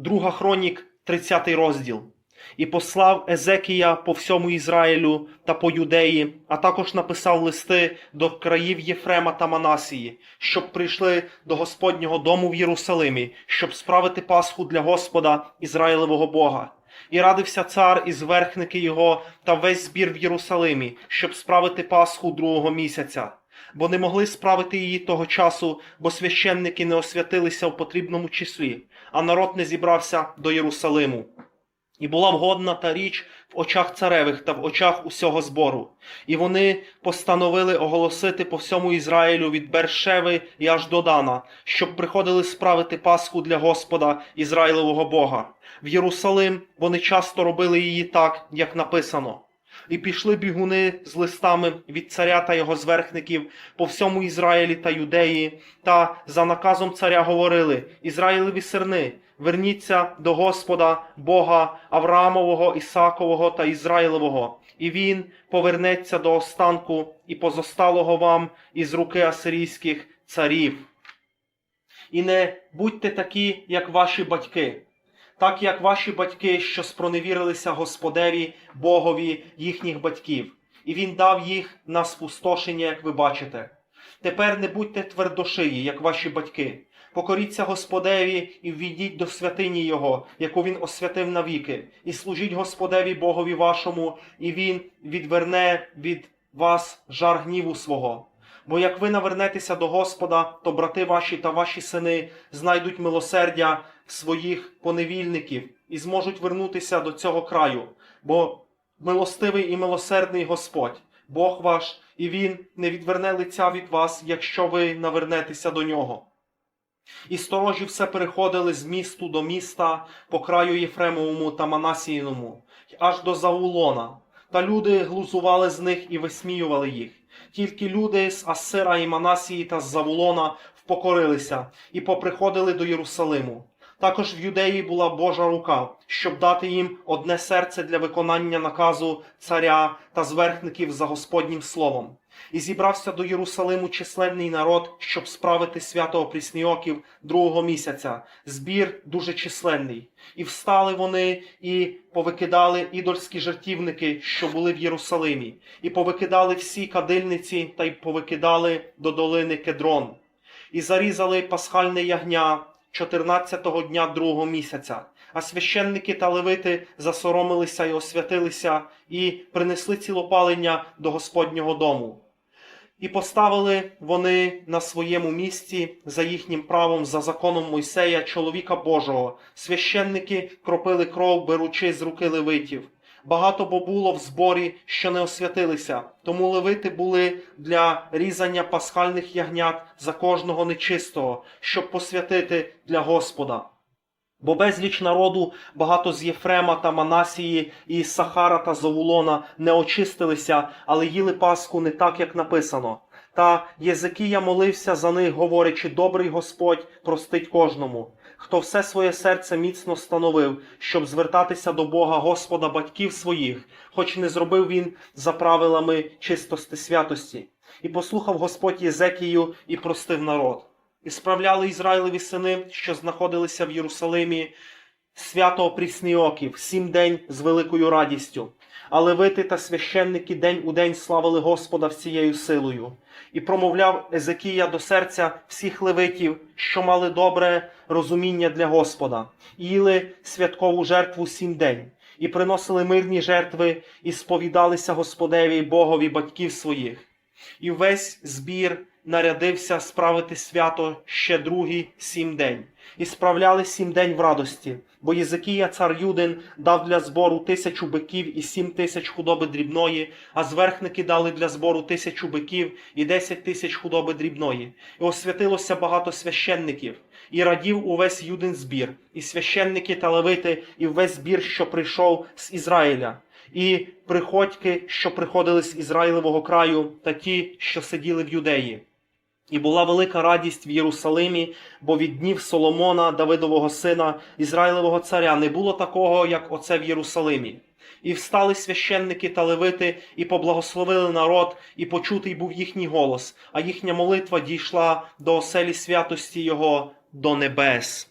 Друга хронік, 30 розділ. І послав Езекія по всьому Ізраїлю та по Юдеї, а також написав листи до країв Єфрема та Манасії, щоб прийшли до Господнього дому в Єрусалимі, щоб справити Пасху для Господа Ізраїлевого Бога. І радився цар і зверхники його та весь збір в Єрусалимі, щоб справити Пасху другого місяця. Бо не могли справити її того часу, бо священники не освятилися в потрібному числі, а народ не зібрався до Єрусалиму. І була вгодна та річ в очах царевих та в очах усього збору. І вони постановили оголосити по всьому Ізраїлю від Бершеви і аж до Дана, щоб приходили справити Пасху для Господа Ізраїлевого Бога. В Єрусалим вони часто робили її так, як написано. І пішли бігуни з листами від царя та його зверхників по всьому Ізраїлі та Юдеї, та за наказом царя говорили: Ізраїлеві сирни, верніться до Господа, Бога Авраамового, Ісакового та Ізраїлевого, і він повернеться до останку і позосталого вам із руки асирійських царів. І не будьте такі, як ваші батьки, так як ваші батьки, що спроневірилися Господеві, Богові їхніх батьків, і він дав їх на спустошення, як ви бачите. Тепер не будьте твердошиї, як ваші батьки. Покоріться Господеві і ввійдіть до святині Його, яку Він освятив навіки, і служіть Господеві Богові вашому, і Він відверне від вас жар гніву свого. Бо як ви навернетеся до Господа, то брати ваші та ваші сини знайдуть милосердя своїх поневільників і зможуть вернутися до цього краю, бо милостивий і милосердний Господь, Бог ваш, і Він не відверне лиця від вас, якщо ви навернетеся до нього. І сторожі все переходили з місту до міста по краю Єфремовому та Манасіїному, аж до Заулона. Та люди глузували з них і висміювали їх. Тільки люди з Асира і Манасії та з Завулона впокорилися і поприходили до Єрусалиму. Також в юдеї була Божа рука, щоб дати їм одне серце для виконання наказу царя та зверхників за Господнім словом. І зібрався до Єрусалиму численний народ, щоб справити свято опрісніоків другого місяця. Збір дуже численний. І встали вони і повикидали ідольські жертівники, що були в Єрусалимі, і повикидали всі кадильниці та й повикидали до долини Кедрон, і зарізали пасхальне ягня 14-го дня другого місяця. А священники та левити засоромилися і освятилися, і принесли цілопалення до Господнього дому. І поставили вони на своєму місці за їхнім правом, за законом Мойсея, чоловіка Божого. Священники кропили кров, беручи з руки левитів. Багато бо було в зборі, що не освятилися, тому левити були для різання пасхальних ягнят за кожного нечистого, щоб посвятити для Господа. Бо безліч народу, багато з Єфрема та Манасії, і Сахара та Завулона не очистилися, але їли Пасху не так, як написано. Та Єзикія молився за них, говорячи, добрий Господь простить кожному, хто все своє серце міцно становив, щоб звертатися до Бога Господа батьків своїх, хоч не зробив він за правилами чистости святості. І послухав Господь Єзекію і простив народ. І справляли Ізраїлеві сини, що знаходилися в Єрусалимі, свято опрісніоків, сім день з великою радістю. А левити та священники день у день славили Господа всією силою. І промовляв Езекія до серця всіх левитів, що мали добре розуміння для Господа, і їли святкову жертву сім день, і приносили мирні жертви, і сповідалися Господеві Богові батьків своїх. І весь збір нарядився справити свято ще другий сім день, і справляли сім день в радості, бо Єзикія, цар Юдин, дав для збору тисячу биків і сім тисяч худоби дрібної, а зверхники дали для збору тисячу биків і десять тисяч худоби дрібної. І освятилося багато священників, і радів увесь юдин збір, і священники та левити, і весь збір, що прийшов з Ізраїля і приходьки, що приходили з Ізраїлевого краю, та ті, що сиділи в юдеї. І була велика радість в Єрусалимі, бо від днів Соломона, Давидового сина, Ізраїлевого царя, не було такого, як оце в Єрусалимі. І встали священники та левити, і поблагословили народ, і почутий був їхній голос, а їхня молитва дійшла до оселі святості Його до небес.